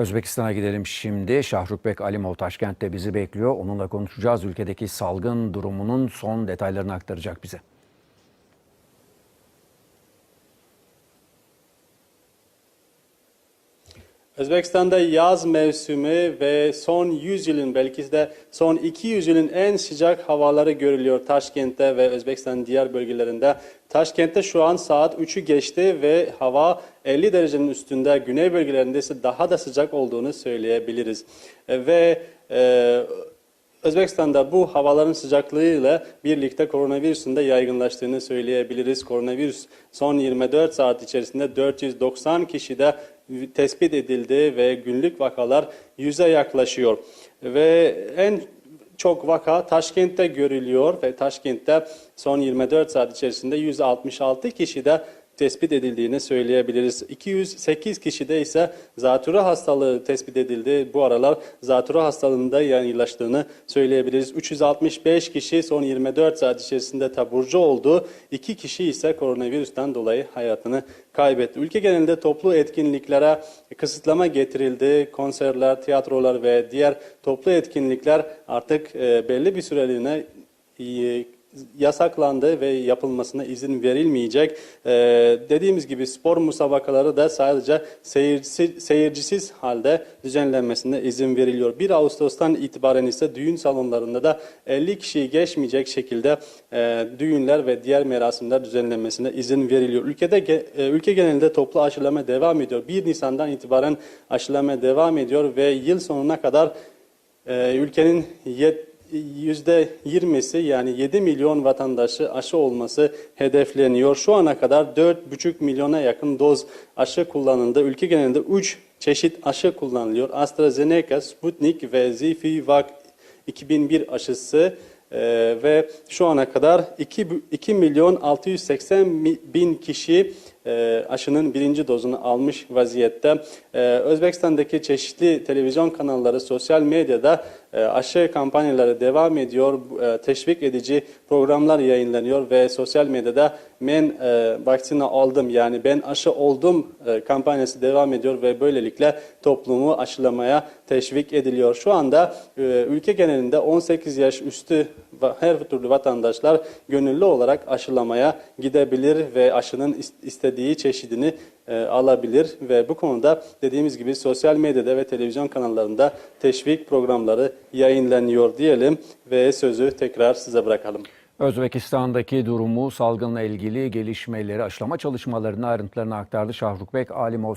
Özbekistan'a gidelim şimdi. Şahrukbek Alimov Taşkent'te bizi bekliyor. Onunla konuşacağız. Ülkedeki salgın durumunun son detaylarını aktaracak bize. Özbekistan'da yaz mevsimi ve son 100 yılın belki de son 200 yılın en sıcak havaları görülüyor Taşkent'te ve Özbekistan'ın diğer bölgelerinde. Taşkent'te şu an saat 3'ü geçti ve hava 50 derecenin üstünde. Güney bölgelerinde ise daha da sıcak olduğunu söyleyebiliriz. E, Ve e, Özbekistan'da bu havaların sıcaklığıyla birlikte koronavirüsün de yaygınlaştığını söyleyebiliriz. Koronavirüs son 24 saat içerisinde 490 kişide tespit edildi ve günlük vakalar 100'e yaklaşıyor. Ve en çok vaka Taşkent'te görülüyor ve Taşkent'te son 24 saat içerisinde 166 kişide tespit edildiğini söyleyebiliriz. 208 kişide ise zatürre hastalığı tespit edildi. Bu aralar zatürre hastalığında yaygınlaştığını söyleyebiliriz. 365 kişi son 24 saat içerisinde taburcu oldu. 2 kişi ise koronavirüsten dolayı hayatını kaybetti. Ülke genelinde toplu etkinliklere kısıtlama getirildi. Konserler, tiyatrolar ve diğer toplu etkinlikler artık e, belli bir süreliğine e, yasaklandı ve yapılmasına izin verilmeyecek. Ee, dediğimiz gibi spor musabakaları da sadece seyirci, seyircisiz halde düzenlenmesine izin veriliyor. 1 Ağustos'tan itibaren ise düğün salonlarında da 50 kişiyi geçmeyecek şekilde e, düğünler ve diğer merasimler düzenlenmesine izin veriliyor. Ülkede e, ülke genelinde toplu aşılama devam ediyor. 1 Nisan'dan itibaren aşılama devam ediyor ve yıl sonuna kadar e, ülkenin yet %20'si yani 7 milyon vatandaşı aşı olması hedefleniyor. Şu ana kadar 4,5 milyona yakın doz aşı kullanıldı. Ülke genelinde 3 çeşit aşı kullanılıyor. AstraZeneca, Sputnik ve Zifivac 2001 aşısı e, ve şu ana kadar 2, 2 milyon 680 mi- bin kişi e, aşının birinci dozunu almış vaziyette. E, Özbekistan'daki çeşitli televizyon kanalları, sosyal medyada e, aşı kampanyaları devam ediyor. E, Teşvik edici programlar yayınlanıyor ve sosyal medyada ben e, aldım yani ben aşı oldum kampanyası devam ediyor ve böylelikle toplumu aşılamaya teşvik ediliyor. Şu anda ülke genelinde 18 yaş üstü her türlü vatandaşlar gönüllü olarak aşılamaya gidebilir ve aşının is- istediği çeşidini e, alabilir ve bu konuda dediğimiz gibi sosyal medyada ve televizyon kanallarında teşvik programları yayınlanıyor diyelim ve sözü tekrar size bırakalım. Özbekistan'daki durumu, salgınla ilgili gelişmeleri, aşılama çalışmalarını ayrıntılarını aktardı Şahrukbek Alimov.